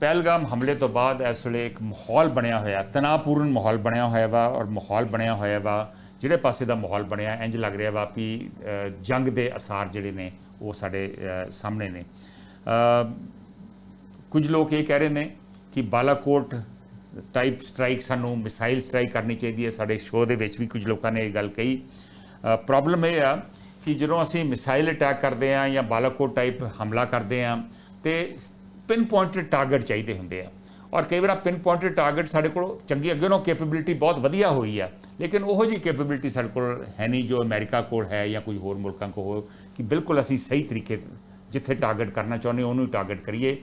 ਪਹਿਲਗਾਮ ਹਮਲੇ ਤੋਂ ਬਾਅਦ ਇਸ ਵੇਲੇ ਇੱਕ ਮਾਹੌਲ ਬਣਿਆ ਹੋਇਆ, ਤਣਾਅਪੂਰਨ ਮਾਹੌਲ ਬਣਿਆ ਹੋਇਆ ਵਾ ਔਰ ਮਾਹੌਲ ਬਣਿਆ ਹੋਇਆ ਵਾ, ਜਿਹੜੇ ਪਾਸੇ ਦਾ ਮਾਹੌਲ ਬਣਿਆ ਇੰਜ ਲੱਗ ਰਿਹਾ ਵਾ ਵੀ ਜੰਗ ਦੇ ਅਸਾਰ ਜਿਹੜੇ ਨੇ ਉਹ ਸਾਡੇ ਸਾਹਮਣੇ ਨੇ। ਕੁਝ ਲੋਕ ਇਹ ਕਹਿ ਰਹੇ ਨੇ ਕਿ ਬਾਲਾਕੋਟ ਟਾਈਪ ਸਟ੍ਰਾਈਕ ਸਾਨੂੰ ਮਿਸਾਈਲ ਸਟ੍ਰਾਈਕ ਕਰਨੀ ਚਾਹੀਦੀ ਹੈ, ਸਾਡੇ ਸ਼ੋਅ ਦੇ ਵਿੱਚ ਵੀ ਕੁਝ ਲੋਕਾਂ ਨੇ ਇਹ ਗੱਲ ਕਹੀ। ਪ੍ਰੋਬਲਮ ਇਹ ਆ ਕਿ ਜਦੋਂ ਅਸੀਂ ਮਿਸਾਈਲ ਅਟੈਕ ਕਰਦੇ ਆ ਜਾਂ ਬਾਲਾਕੋਟ ਟਾਈਪ ਹਮਲਾ ਕਰਦੇ ਆ ਤੇ ਪਿਨ ਪੁਆਇੰਟਡ ਟਾਰਗੇਟ ਚਾਹੀਦੇ ਹੁੰਦੇ ਆ। ਔਰ ਕਈ ਵਾਰ ਪਿਨ ਪੁਆਇੰਟਡ ਟਾਰਗੇਟ ਸਾਡੇ ਕੋਲ ਚੰਗੀ ਅੱਗੇ ਨੂੰ ਕੈਪੇਬਿਲਿਟੀ ਬਹੁਤ ਵਧੀਆ ਹੋਈ ਆ, ਲੇਕਿਨ ਉਹੋ ਜੀ ਕੈਪੇਬਿਲਿਟੀ ਸਾਡੇ ਕੋਲ ਹੈ ਨਹੀਂ ਜੋ ਅਮਰੀਕਾ ਕੋਲ ਹੈ ਜਾਂ ਕੋਈ ਹੋਰ ਮੁਲਕਾਂ ਕੋਲ ਹੋ ਕਿ ਬਿਲਕੁਲ ਅਸੀਂ ਸਹੀ ਤਰੀਕੇ ਜਿੱਥੇ ਟਾਰਗੇਟ ਕਰਨਾ ਚਾਹੁੰਦੇ ਉਹਨੂੰ ਹੀ ਟਾਰਗੇਟ ਕਰੀਏ।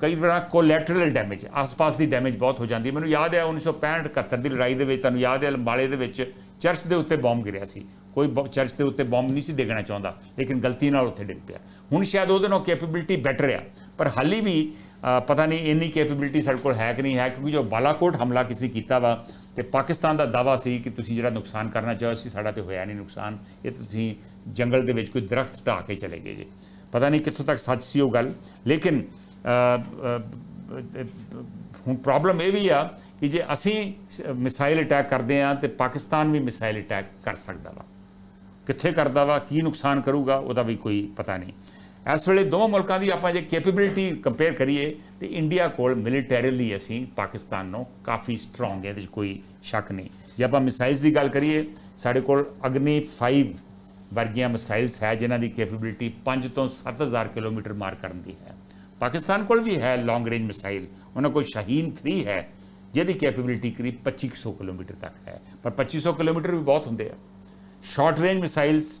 ਕਈ ਵਾਰ ਕੋਲੈਟਰਲ ਡੈਮੇਜ ਆਸ-ਪਾਸ ਦੀ ਡੈਮੇਜ ਬਹੁਤ ਹੋ ਜਾਂਦੀ ਹੈ। ਮੈਨੂੰ ਯਾਦ ਹੈ 1965 71 ਦੀ ਲੜਾਈ ਦੇ ਵਿੱਚ, ਤੁਹਾਨੂੰ ਯਾਦ ਹੈ ਲੰਬਾਲੇ ਦੇ ਵਿੱਚ ਚਰਚ ਦੇ ਉੱਤੇ ਬੰਬ ਗਿਰਿਆ ਸੀ। ਕੋਈ ਬ- ਚਰਚ ਦੇ ਉੱਤੇ ਬੰਬ ਨਹੀਂ ਸੀ ਡਿੱਗਣਾ ਚਾਹੁੰਦਾ। ਲੇਕਿਨ ਗਲਤੀ ਨਾਲ ਉੱਥੇ ਡਿੱਗ ਪਿਆ। ਹੁਣ ਸ਼ਾਇਦ ਉਹਦੇ ਨਾਲ ਕੈਪੇਬਿਲਿਟੀ ਬੈਟਰ ਆ। ਪਰ ਹਾਲੀ ਵੀ ਪਤਾ ਨਹੀਂ ਇੰਨੀ ਕੈਪੇਬਿਲਿਟੀ ਸਾਡੇ ਕੋਲ ਹੈ ਕਿ ਨਹੀਂ ਹੈ, ਕਿਉਂਕਿ ਜੋ ਬਾਲਾਕੋਟ ਹਮਲਾ ਕਿਸੇ ਕੀਤਾ ਵਾ ਤੇ ਪਾਕਿਸਤਾਨ ਦਾ ਦਾਵਾ ਸੀ ਕਿ ਤੁਸੀਂ ਜਿਹੜਾ ਨੁਕਸਾਨ ਕਰਨਾ ਚਾਹੋ ਸੀ ਸਾਡਾ ਤੇ ਹੋਇਆ ਨਹੀਂ ਨੁਕਸਾਨ। ਇਹ ਤਾਂ ਤੁਸੀਂ ਜੰਗਲ ਦੇ ਵਿੱਚ ਕੋਈ ਦਰਖਤ ਢਾਹ ਕੇ ਚਲੇ ਗਏ ਜੇ। ਪਤਾ ਨਹੀਂ ਕਿੱਥੋਂ ਤੱਕ ਸੱਚ ਸੀ ਉਹ ਗੱਲ। ਲੇਕਿਨ ਹੁਣ ਪ੍ਰੋਬਲਮ ਇਹ ਵੀ ਆ ਕਿ ਜੇ ਅਸੀਂ ਮਿਸਾਈਲ ਅਟੈਕ ਕਰਦੇ ਆ ਤੇ ਪਾਕਿਸਤਾਨ ਵੀ ਮਿਸਾਈਲ ਅਟੈਕ ਕਰ ਸਕਦਾ ਵਾ। ਕਿੱਥੇ ਕਰਦਾ ਵਾ, ਕੀ ਨੁਕਸਾਨ ਕਰੂਗਾ, ਉਹਦਾ ਵੀ ਕੋਈ ਪਤਾ ਨਹੀਂ। ਇਸ ਵੇਲੇ ਦੋਵਾਂ ਮੁਲਕਾਂ ਦੀ ਆਪਾਂ ਜੇ ਕੈਪੇਬਿਲਿਟੀ ਕੰਪੇਅਰ ਕਰੀਏ ਤੇ ਇੰਡੀਆ ਕੋਲ ਮਿਲੀਟੈਰੀਲੀ ਅਸੀਂ ਪਾਕਿਸਤਾਨ ਨੂੰ ਕਾਫੀ ਸਟਰੋਂਗ ਹੈ, ਇਹਦੇ 'ਚ ਕੋਈ ਸ਼ੱਕ ਨਹੀਂ। ਜੇ ਆਪਾਂ ਮਿਸਾਈਲਸ ਦੀ ਗੱਲ ਕਰੀਏ, ਸਾਡੇ ਕੋਲ ਅਗਨੀ 5 ਵਰਗੀਆਂ ਮਿਸਾਈਲਸ ਹੈ, ਜਿਨ੍ਹਾਂ ਦੀ ਕੈਪੇਬਿਲਿਟੀ 5 ਤੋਂ 7000 ਕਿਲੋਮੀਟਰ ਮਾਰ ਕਰਨ ਦੀ ਹੈ। ਪਾਕਿਸਤਾਨ ਕੋਲ ਵੀ ਹੈ ਲੌਂਗ ਰੇਂਜ ਮਿਸਾਈਲ ਉਹਨਾਂ ਕੋਲ ਸ਼ਾਹੀਨ 3 ਹੈ ਜਿਹਦੀ ਕੈਪੇਬਿਲਿਟੀ ਕਰੀਬ 2500 ਕਿਲੋਮੀਟਰ ਤੱਕ ਹੈ ਪਰ 2500 ਕਿਲੋਮੀਟਰ ਵੀ ਬਹੁਤ ਹੁੰਦੇ ਆ ਸ਼ਾਰਟ ਰੇਂਜ ਮਿਸਾਈਲਸ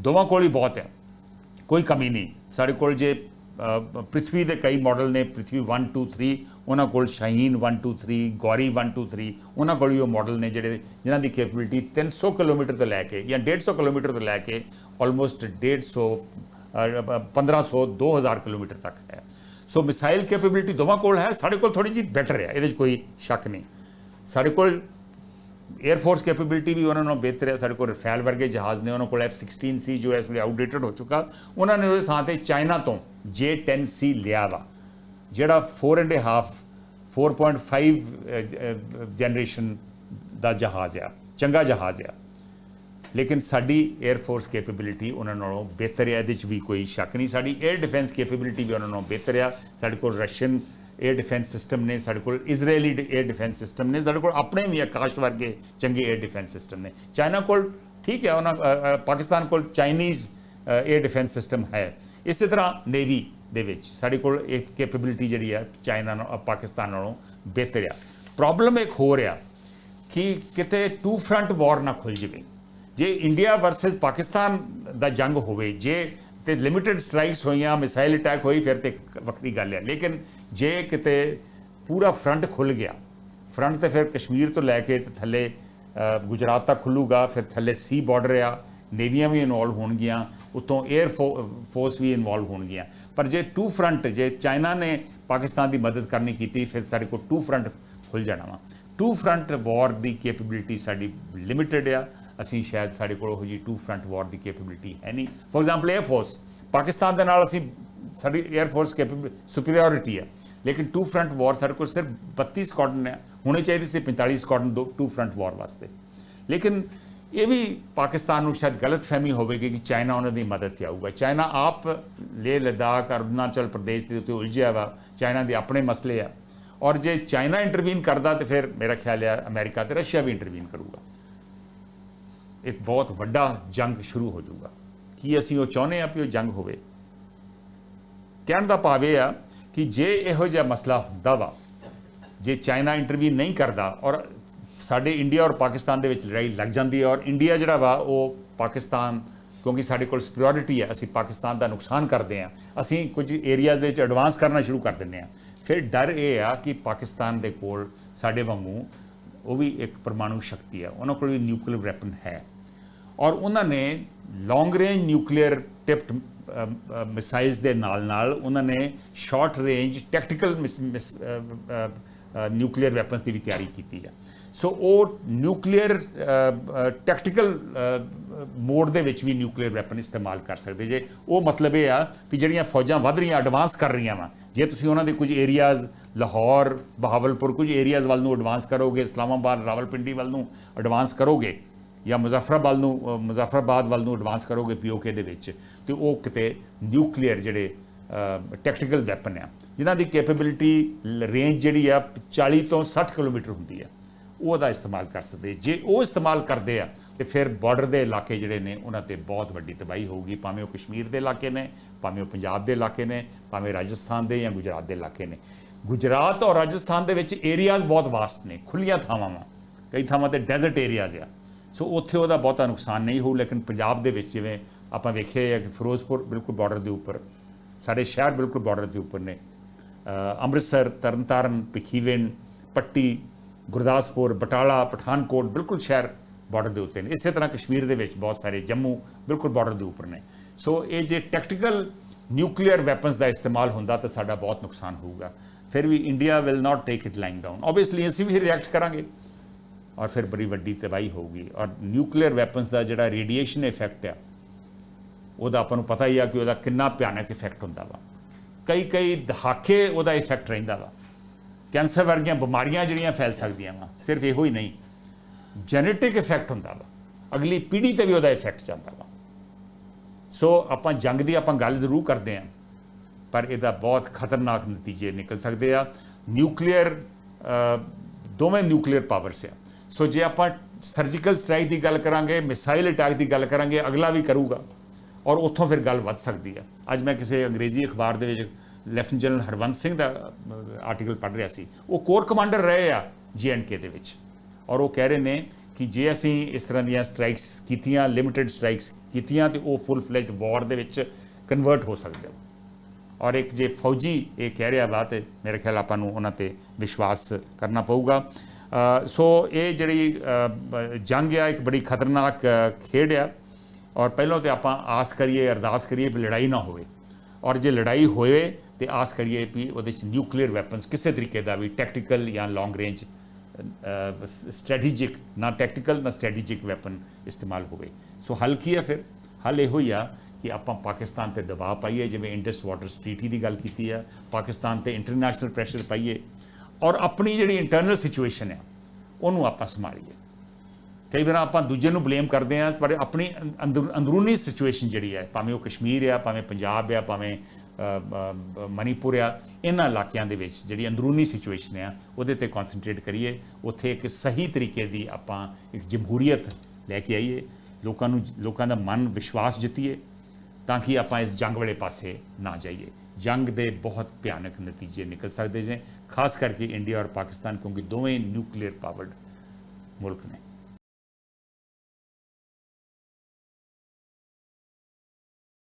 ਦੋਵਾਂ ਕੋਲ ਹੀ ਬਹੁਤ ਹੈ ਕੋਈ ਕਮੀ ਨਹੀਂ ਸਾਡੇ ਕੋਲ ਜੇ ਅ, ਪ੍ਰਿਥਵੀ ਦੇ ਕਈ ਮਾਡਲ ਨੇ ਪ੍ਰਿਥਵੀ 1 2 3 ਉਹਨਾਂ ਕੋਲ ਸ਼ਾਹੀਨ 1 2 3 ਗੌਰੀ 1 2 3 ਉਹਨਾਂ ਕੋਲ ਵੀ ਉਹ ਮਾਡਲ ਨੇ ਜਿਹੜੇ ਜਿਨ੍ਹਾਂ ਦੀ ਕੈਪੇਬਿਲਿਟੀ 300 ਕਿਲੋਮੀਟਰ ਤੋਂ ਲੈ ਕੇ ਜਾਂ 150 ਕਿਲੋਮੀਟਰ ਤੋਂ ਲੈ ਕੇ ਆਲਮੋਸਟ 150 ਅ, 1500 2000 ਕਿਲੋਮੀਟਰ ਤੱਕ ਹੈ। ਸੋ ਮਿਸਾਈਲ ਕੈਪੇਬਿਲਿਟੀ ਦੋਵਾਂ ਕੋਲ ਹੈ, ਸਾਡੇ ਕੋਲ ਥੋੜੀ ਜਿਹੀ ਬੈਟਰ ਹੈ, ਇਹਦੇ 'ਚ ਕੋਈ ਸ਼ੱਕ ਨਹੀਂ। ਸਾਡੇ ਕੋਲ 에ਅਰ ਫੋਰਸ ਕੈਪੇਬਿਲਿਟੀ ਵੀ ਉਹਨਾਂ ਨਾਲੋਂ ਬਿਹਤਰ ਹੈ, ਸਾਡੇ ਕੋਲ ਰਫੇਲ ਵਰਗੇ ਜਹਾਜ਼ ਨੇ, ਉਹਨਾਂ ਕੋਲ F16 ਸੀ ਜੋ ਇਸ ਵੇਲੇ ਆਊਟਡੇਟਡ ਹੋ ਚੁੱਕਾ, ਉਹਨਾਂ ਨੇ ਉਹਦੇ ਥਾਂ ਤੇ ਚਾਈਨਾ ਤੋਂ J10C ਲਿਆ ਵਾ, ਜਿਹੜਾ 4 ਐਂਡ ਹਾਫ 4.5 ਜਨਰੇਸ਼ਨ ਦਾ ਜਹਾਜ਼ ਆ, ਚੰਗਾ ਜਹਾਜ਼ ਆ। ਲੇਕਿਨ ਸਾਡੀ 에ਅਰ ਫੋਰਸ ਕੈਪੇਬਿਲਿਟੀ ਉਹਨਾਂ ਨਾਲੋਂ ਬਿਹਤਰ ਹੈ, ਇਹਦੇ 'ਚ ਵੀ ਕੋਈ ਸ਼ੱਕ ਨਹੀਂ। ਸਾਡੀ 에ਅਰ ਡਿਫੈਂਸ ਕੈਪੇਬਿਲਿਟੀ ਵੀ ਉਹਨਾਂ ਨਾਲੋਂ ਬਿਹਤਰ ਆ। ਸਾਡੇ ਕੋਲ ਰਸ਼ੀਅਨ 에ਅਰ ਡਿਫੈਂਸ ਸਿਸਟਮ ਨੇ, ਸਾਡੇ ਕੋਲ ਇਜ਼ਰਾਈਲੀ 에ਅਰ ਡਿਫੈਂਸ ਸਿਸਟਮ ਨੇ, ਸਾਡੇ ਕੋਲ ਆਪਣੇ ਵੀ ਆਕਾਸ਼ ਵਰਗੇ ਚੰਗੇ 에ਅਰ ਡਿਫੈਂਸ ਸਿਸਟਮ ਨੇ। ਚਾਈਨਾ ਕੋਲ ਠੀਕ ਹੈ, ਉਹਨਾਂ ਪਾਕਿਸਤਾਨ ਕੋਲ ਚਾਈਨੀਜ਼ 에ਅਰ ਡਿਫੈਂਸ ਸਿਸਟਮ ਹੈ। ਇਸੇ ਤਰ੍ਹਾਂ ਨੇਵੀ ਦੇ ਵਿੱਚ ਸਾਡੇ ਕੋਲ ਇੱਕ ਕੈਪੇਬਿਲਿਟੀ ਜਿਹੜੀ ਹੈ ਚਾਈਨਾ ਨਾਲ ਪਾਕਿਸਤਾਨ ਨਾਲੋਂ ਬਿਹਤਰ ਆ। ਪ੍ਰੋਬਲਮ ਇੱਕ ਹੋ ਰਿਹਾ ਕਿ ਕਿਤੇ ਟੂ ਫਰੰਟ ਵਾਰ ਨਾ ਖੁੱਲ ਜਵੇ। ਜੇ ਇੰਡੀਆ ਵਰਸਸ ਪਾਕਿਸਤਾਨ ਦਾ ਜੰਗ ਹੋਵੇ, ਜੇ ਤੇ ਲਿਮਿਟਿਡ ਸਟ੍ਰਾਈਕਸ ਹੋਈਆਂ ਮਿਸਾਈਲ ਅਟੈਕ ਹੋਈ, ਫਿਰ ਤੇ ਇੱਕ ਵੱਖਰੀ ਗੱਲ ਹੈ। ਲੇਕਿਨ ਜੇ ਕਿਤੇ ਪੂਰਾ ਫਰੰਟ ਖੁੱਲ ਗਿਆ ਫਰੰਟ ਤੇ ਫਿਰ ਕਸ਼ਮੀਰ ਤੋਂ ਲੈ ਕੇ ਤੇ ਥੱਲੇ ਗੁਜਰਾਤ ਤੱਕ ਖੁੱਲੂਗਾ ਫਿਰ ਥੱਲੇ ਸੀ ਬਾਰਡਰ ਆ, ਨੇਵੀਆਂ ਵੀ ਇਨਵੋਲਵ ਹੋਣਗੀਆਂ, ਉਤੋਂ 에ਅਰ ਫੋਰਸ ਵੀ ਇਨਵੋਲਵ ਹੋਣਗੀਆਂ। ਪਰ ਜੇ ਟੂ ਫਰੰਟ ਜੇ ਚਾਈਨਾ ਨੇ ਪਾਕਿਸਤਾਨ ਦੀ ਮਦਦ ਕਰਨੀ ਕੀਤੀ, ਫਿਰ ਸਾਡੇ ਕੋਲ ਟੂ ਫਰੰਟ ਖੁੱਲ ਜਾਣਾ ਵਾ। ਟੂ ਫਰੰਟ ਵਾਰ ਦੀ ਕੈਪੇਬਿਲਿਟੀ ਸਾਡੀ ਲਿਮਿਟਿਡ ਆ ਅਸੀਂ ਸ਼ਾਇਦ ਸਾਡੇ ਕੋਲ ਉਹ ਜੀ ਟੂ ਫਰੰਟ ਵਾਰ ਦੀ ਕੈਪੇਬਿਲਿਟੀ ਹੈ ਨਹੀਂ। For example air force Pakistan ਦੇ ਨਾਲ ਅਸੀਂ ਸਾਡੀ 에ਅਰ ਫੋਰਸ ਕੈਪੇਬਿਲਿਟੀ ਸੁਪੀਰੀਓਰਿਟੀ ਹੈ। ਲੇਕਿਨ ਟੂ ਫਰੰਟ ਵਾਰ ਸਾਡੇ ਕੋਲ ਸਿਰਫ 32 ਸਕਾਡਨ ਹੈ, ਹੋਣੇ ਚਾਹੀਦੇ ਸੀ 45 ਸਕਾਡਨ ਦੋ ਟੂ ਫਰੰਟ ਵਾਰ ਵਾਸਤੇ। ਲੇਕਿਨ ਇਹ ਵੀ ਪਾਕਿਸਤਾਨ ਨੂੰ ਸ਼ਾਇਦ ਗਲਤਫਹਿਮੀ ਹੋਵੇਗੀ ਕਿ ਚਾਈਨਾ ਉਹਨਾਂ ਦੀ ਮਦਦ ਤੇ ਆਊਗਾ। ਚਾਈਨਾ ਆਪ ਲੇਹ ਲਦਾਖ, ਅਰੁਣਾਚਲ ਪ੍ਰਦੇਸ਼ ਦੇ ਉੱਤੇ ਉਲਝਿਆ ਵਾ, ਚਾਈਨਾ ਦੇ ਆਪਣੇ ਮਸਲੇ ਆ। ਔਰ ਜੇ ਚਾਈਨਾ ਇੰਟਰਵੀਨ ਕਰਦਾ ਤੇ ਫਿਰ ਮੇਰਾ ਖਿਆਲ ਹੈ ਅਮਰੀਕਾ ਤੇ ਰਸ਼ੀਆ ਵੀ ਇੰਟਰਵੀਨ ਕਰੂਗਾ। ਇੱਕ ਬਹੁਤ ਵੱਡਾ ਜੰਗ ਸ਼ੁਰੂ ਹੋ ਜਾਊਗਾ। ਕੀ ਅਸੀਂ ਉਹ ਚਾਹੁੰਦੇ ਆ ਕਿ ਉਹ ਜੰਗ ਹੋਵੇ? ਕਹਿਣ ਦਾ ਭਾਵ ਇਹ ਆ ਕਿ ਜੇ ਇਹੋ ਜਿਹਾ ਮਸਲਾ ਹੁੰਦਾ ਵਾ, ਜੇ ਚਾਈਨਾ ਇੰਟਰਵਿਊ ਨਹੀਂ ਕਰਦਾ ਔਰ ਸਾਡੇ ਇੰਡੀਆ ਔਰ ਪਾਕਿਸਤਾਨ ਦੇ ਵਿੱਚ ਲੜਾਈ ਲੱਗ ਜਾਂਦੀ ਹੈ ਔਰ ਇੰਡੀਆ ਜਿਹੜਾ ਵਾ ਉਹ ਪਾਕਿਸਤਾਨ, ਕਿਉਂਕਿ ਸਾਡੇ ਕੋਲ ਸੁਪੀਰੀਅਰਿਟੀ ਹੈ, ਅਸੀਂ ਪਾਕਿਸਤਾਨ ਦਾ ਨੁਕਸਾਨ ਕਰਦੇ ਆ ਅਸੀਂ ਕੁਝ ਏਰੀਆਜ਼ ਦੇ ਵਿੱਚ ਐਡਵਾਂਸ ਕਰਨਾ ਸ਼ੁਰੂ ਕਰ ਦਿੰਦੇ ਆ ਫਿਰ ਡਰ ਇਹ ਆ ਕਿ ਪਾਕਿਸਤਾਨ ਦੇ ਕੋਲ ਸਾਡੇ ਵਾਂਗੂ ਉਹ ਵੀ ਇੱਕ ਪਰਮਾਣੂ ਸ਼ਕਤੀ ਹੈ। ਉਹਨਾਂ ਕੋਲ ਵੀ ਨਿਊਕਲੀਅਰ ਵੈਪਨ ਹੈ। ਔਰ ਉਹਨਾਂ ਨੇ ਲੌਂਗ ਰੇਂਜ ਨਿਊਕਲੀਅਰ ਟਿਪਡ ਮਿਸਾਈਲਸ ਦੇ ਨਾਲ ਨਾਲ ਉਹਨਾਂ ਨੇ short range tactical nuclear weapons ਦੀ ਵੀ ਤਿਆਰੀ ਕੀਤੀ ਹੈ। ਸੋ ਉਹ ਨਿਊਕਲੀਅਰ ਟੈਕਟੀਕਲ ਮੋਡ ਦੇ ਵਿੱਚ ਵੀ ਨਿਊਕਲੀਅਰ ਵੈਪਨ ਇਸਤੇਮਾਲ ਕਰ ਸਕਦੇ ਜੇ। ਉਹ ਮਤਲਬ ਇਹ ਆ ਵੀ ਜਿਹੜੀਆਂ ਫੌਜਾਂ ਵੱਧ ਰਹੀਆਂ ਐਡਵਾਂਸ ਕਰ ਰਹੀਆਂ ਵਾ। ਜੇ ਤੁਸੀਂ ਉਹਨਾਂ ਦੇ ਕੁਝ ਏਰੀਆਜ਼ ਲਾਹੌਰ ਬਹਾਵਲਪੁਰ ਕੁਝ ਏਰੀਆਜ਼ ਵੱਲ ਨੂੰ ਐਡਵਾਂਸ ਕਰੋਗੇ ਇਸਲਾਮਾਬਾਦ ਰਾਵਲਪਿੰਡੀ ਵੱਲ ਨੂੰ ਐਡਵਾਂਸ ਕਰੋਗੇ ਜਾਂ ਮੁਜ਼ੱਫਰਾਬਾਦ ਨੂੰ ਅ, ਵੱਲ ਨੂੰ ਐਡਵਾਂਸ ਕਰੋਗੇ ਪੀਓਕੇ ਦੇ ਵਿੱਚ ਤੇ ਉਹ ਕਿਤੇ ਨਿਊਕਲੀਅਰ ਜਿਹੜੇ ਟੈਕਟੀਕਲ ਵੈਪਨ ਆ ਜਿਨ੍ਹਾਂ ਦੀ ਕੈਪੇਬਿਲਿਟੀ ਰੇਂਜ ਜਿਹੜੀ ਆ 40 ਤੋਂ 60 ਕਿਲੋਮੀਟਰ ਹੁੰਦੀ ਆ। ਉਹਦਾ ਇਸਤੇਮਾਲ ਕਰ ਸਕਦੇ। ਜੇ ਉਹ ਇਸਤੇਮਾਲ ਕਰਦੇ ਆ, ਤੇ ਫਿਰ ਬਾਰਡਰ ਦੇ ਇਲਾਕੇ ਜਿਹੜੇ ਨੇ, ਉਹਨਾਂ ਤੇ ਬਹੁਤ ਵੱਡੀ ਤਬਾਹੀ ਹੋਊਗੀ। ਭਾਵੇਂ ਉਹ ਕਸ਼ਮੀਰ ਦੇ ਇਲਾਕੇ ਨੇ, ਭਾਵੇਂ ਉਹ ਪੰਜਾਬ ਦੇ ਇਲਾਕੇ ਨੇ, ਭਾਵੇਂ ਰਾਜਸਥਾਨ ਦੇ ਜਾਂ ਗੁਜਰਾਤ ਦੇ ਇਲਾਕੇ ਨੇ। ਗੁਜਰਾਤ ਔਰ ਰਾਜਸਥਾਨ ਦੇ ਵਿੱਚ ਏਰੀਆਜ਼ ਬਹੁਤ ਵਾਸਟ ਨੇ ਖੁੱਲੀਆਂ ਥਾਵਾਂ ਵਾ। ਕਈ ਥਾਵਾਂ ਤੇ ਡੈਜ਼ਰਟ ਏਰੀਆਜ਼ ਆ। ਸੋ ਉੱਥੇ ਉਹਦਾ ਬਹੁਤਾ ਨੁਕਸਾਨ ਨਹੀਂ ਹੋਊ, ਲੇਕਿਨ ਪੰਜਾਬ ਦੇ ਵਿੱਚ ਜਿਵੇਂ ਆਪਾਂ ਵੇਖਿਆ ਹੈ ਕਿ ਫਿਰੋਜ਼ਪੁਰ ਬਿਲਕੁਲ ਬਾਰਡਰ ਦੇ ਉੱਪਰ, ਸਾਡੇ ਸ਼ਹਿਰ ਬਿਲਕੁਲ ਬਾਰਡਰ ਦੇ ਉੱਪਰ ਨੇ। ਅੰਮ੍ਰਿਤਸਰ, ਤਰਨਤਾਰਨ, ਭਿੱਖੀਵਿੰਡ, ਪੱਟੀ ਗੁਰਦਾਸਪੁਰ, ਬਟਾਲਾ, ਪਠਾਨਕੋਟ ਬਿਲਕੁਲ ਸ਼ਹਿਰ ਬਾਰਡਰ ਦੇ ਉੱਤੇ ਨੇ। ਇਸੇ ਤਰ੍ਹਾਂ ਕਸ਼ਮੀਰ ਦੇ ਵਿੱਚ ਬਹੁਤ ਸਾਰੇ ਜੰਮੂ ਬਿਲਕੁਲ ਬਾਰਡਰ ਦੇ ਉੱਪਰ ਨੇ। ਸੋ ਇਹ ਜੇ ਟੈਕਟੀਕਲ ਨਿਊਕਲੀਅਰ ਵੈਪਨਸ ਦਾ ਇਸਤੇਮਾਲ ਹੁੰਦਾ ਤਾਂ ਸਾਡਾ ਬਹੁਤ ਨੁਕਸਾਨ ਹੋਊਗਾ। ਫਿਰ ਵੀ India will not take it lying down obviously ਅਸੀਂ ਵੀ ਰਿਐਕਟ ਕਰਾਂਗੇ ਔਰ ਫਿਰ ਬੜੀ ਵੱਡੀ ਤਬਾਹੀ ਹੋਊਗੀ। ਔਰ ਨਿਊਕਲੀਅਰ ਵੈਪਨਸ ਦਾ ਜਿਹੜਾ ਰੇਡੀਏਸ਼ਨ ਇਫੈਕਟ ਆ, ਉਹਦਾ ਆਪਾਂ ਨੂੰ ਪਤਾ ਹੀ ਆ ਕਿ ਉਹਦਾ ਕਿੰਨਾ ਭਿਆਨਕ ਇਫੈਕਟ ਹੁੰਦਾ ਵਾ। ਕਈ ਕਈ ਦਹਾਕੇ ਉਹਦਾ ਇਫੈਕਟ ਰਹਿੰਦਾ ਵਾ। ਕੈਂਸਰ ਵਰਗੀਆਂ ਬਿਮਾਰੀਆਂ ਜਿਹੜੀਆਂ ਫੈਲ ਸਕਦੀਆਂ ਵਾ, ਸਿਰਫ ਇਹੋ ਹੀ ਨਹੀਂ। ਜੈਨੇਟਿਕ ਇਫੈਕਟ ਹੁੰਦਾ ਵਾ। ਅਗਲੀ ਪੀੜ੍ਹੀ ਤੇ ਵੀ ਉਹਦਾ ਇਫੈਕਟ ਜਾਂਦਾ ਵਾ। ਸੋ ਆਪਾਂ ਜੰਗ ਦੀ ਆਪਾਂ ਗੱਲ ਜ਼ਰੂਰ ਕਰਦੇ ਆਂ, ਪਰ ਇਹਦਾ ਬਹੁਤ ਖਤਰਨਾਕ ਨਤੀਜੇ ਨਿਕਲ ਸਕਦੇ ਆ। ਨਿਊਕਲੀਅਰ ਦੋਵੇਂ ਨਿਊਕਲੀਅਰ ਪਾਵਰਸ ਆ। ਸੋ ਜੇ ਆਪਾਂ ਸਰਜੀਕਲ ਸਟ੍ਰਾਈਕ ਦੀ ਗੱਲ ਕਰਾਂਗੇ ਮਿਸਾਈਲ ਅਟੈਕ ਦੀ ਗੱਲ ਕਰਾਂਗੇ, ਅਗਲਾ ਵੀ ਕਰੂਗਾ। ਔਰ ਉੱਥੋਂ ਫਿਰ ਗੱਲ ਵੱਧ ਸਕਦੀ ਆ। ਅੱਜ ਮੈਂ ਕਿਸੇ ਅੰਗਰੇਜ਼ੀ ਅਖਬਾਰ ਦੇ ਵਿੱਚ ਲੈਫਟੀਨੈਂਟ ਜਨਰਲ ਹਰਵੰਤ ਸਿੰਘ ਦਾ ਆਰਟੀਕਲ ਪੜ੍ਹ ਰਿਹਾ ਸੀ। ਉਹ ਕੋਰ ਕਮਾਂਡਰ ਰਹੇ ਆ ਜੀਐਨਕੇ ਦੇ ਵਿੱਚ। ਔਰ ਉਹ ਕਹਿ ਰਹੇ ਨੇ ਕਿ ਜੇ ਅਸੀਂ ਇਸ ਤਰ੍ਹਾਂ ਦੀਆਂ ਸਟ੍ਰਾਈਕਸ ਕੀਤੀਆਂ ਲਿਮਿਟਿਡ ਸਟ੍ਰਾਈਕਸ ਕੀਤੀਆਂ, ਤੇ ਉਹ ਫੁੱਲ ਫਲੈਜਡ ਵਾਰ ਦੇ ਵਿੱਚ ਕਨਵਰਟ ਹੋ ਸਕਦੇ ਹੋ। ਔਰ ਇੱਕ ਜੇ ਫੌਜੀ ਇਹ ਕਹਿ ਰਿਹਾ ਵਾ, ਤੇ ਮੇਰੇ ਖਿਆਲ ਆਪਾਂ ਨੂੰ ਉਹਨਾਂ ਤੇ ਵਿਸ਼ਵਾਸ ਕਰਨਾ ਪਊਗਾ। ਸੋ ਇਹ ਜਿਹੜੀ ਜੰਗ ਆ, ਇੱਕ ਬੜੀ ਖਤਰਨਾਕ ਖੇਡ ਆ। ਔਰ ਪਹਿਲਾਂ ਤੇ ਆਪਾਂ ਆਸ ਕਰੀਏ, ਅਰਦਾਸ ਕਰੀਏ ਵੀ ਲੜਾਈ ਨਾ ਹੋਵੇ। ਔਰ ਜੇ ਲੜਾਈ ਹੋਵੇ ਤੇ ਆਸ ਕਰੀਏ ਵੀ ਉਹਦੇ ਚ ਨਿਊਕਲੀਅਰ ਵੈਪਨਸ ਕਿਸੇ ਤਰੀਕੇ ਦਾ ਵੀ ਟੈਕਟੀਕਲ ਜਾਂ ਲੌਂਗ ਰੇਂਜ ਸਟ੍ਰੈਟੇਜਿਕ ਨਾ ਟੈਕਟੀਕਲ ਨਾ ਸਟ੍ਰੈਟੇਜਿਕ ਵੈਪਨ ਇਸਤੇਮਾਲ ਹੋਵੇ। ਸੋ ਹੱਲ ਕੀ ਹੈ ਫਿਰ। ਹੱਲ ਇਹੋ ਹੀ ਆ ਕਿ ਆਪਾਂ ਪਾਕਿਸਤਾਨ ਤੇ ਦਬਾਅ ਪਾਈਏ, ਜਿਵੇਂ ਇੰਡਸ ਵਾਟਰ ਸਟ੍ਰੀਟੀ ਦੀ ਗੱਲ ਕੀਤੀ ਆ। ਪਾਕਿਸਤਾਨ ਤੇ ਇੰਟਰਨੈਸ਼ਨਲ ਪ੍ਰੈਸ਼ਰ ਪਾਈਏ। ਔਰ ਆਪਣੀ ਜਿਹੜੀ ਇੰਟਰਨਲ ਸਿਚੁਏਸ਼ਨ ਹੈ ਉਹਨੂੰ ਆਪਾਂ ਸੰਭਾਲੀਏ। ਕਈ ਵਾਰ ਆਪਾਂ ਦੂਜੇ ਨੂੰ ਬਲੇਮ ਕਰਦੇ ਆ, ਪਰ ਆਪਣੀ ਅੰਦਰ- ਅੰਦਰੂਨੀ ਸਿਚੁਏਸ਼ਨ ਜਿਹੜੀ ਹੈ, ਭਾਵੇਂ ਉਹ ਕਸ਼ਮੀਰ ਆ, ਭਾਵੇਂ ਪੰਜਾਬ ਆ, ਭਾਵੇਂ ਅ, ਆ ਇਹਨਾਂ ਇਲਾਕਿਆਂ ਦੇ ਵਿੱਚ ਜਿਹੜੀ ਅੰਦਰੂਨੀ ਸਿਚੁਏਸ਼ਨ ਆ ਉਹਦੇ ਤੇ ਕਨਸੈਂਟਰੇਟ ਕਰੀਏ। ਉੱਥੇ ਇੱਕ ਸਹੀ ਤਰੀਕੇ ਦੀ ਆਪਾਂ ਇੱਕ ਜਮਹੂਰੀਅਤ ਲੈ ਕੇ ਆਈਏ। ਲੋਕਾਂ ਨੂੰ ਲੋਕਾਂ ਦਾ ਮਨ ਵਿਸ਼ਵਾਸ ਜਿੱਤੀਏ ਤਾਂ ਕਿ ਆਪਾਂ ਇਸ ਜੰਗ ਵਾਲੇ ਪਾਸੇ ਨਾ ਜਾਈਏ। ਜੰਗ ਦੇ ਬਹੁਤ ਭਿਆਨਕ ਨਤੀਜੇ ਨਿਕਲ ਸਕਦੇ ਨੇ ਖਾਸ ਕਰਕੇ ਇੰਡੀਆ ਔਰ ਪਾਕਿਸਤਾਨ ਕਿਉਂਕਿ ਦੋਵੇਂ ਨਿਊਕਲੀਅਰ ਪਾਵਰਡ ਮੁਲਕ ਨੇ।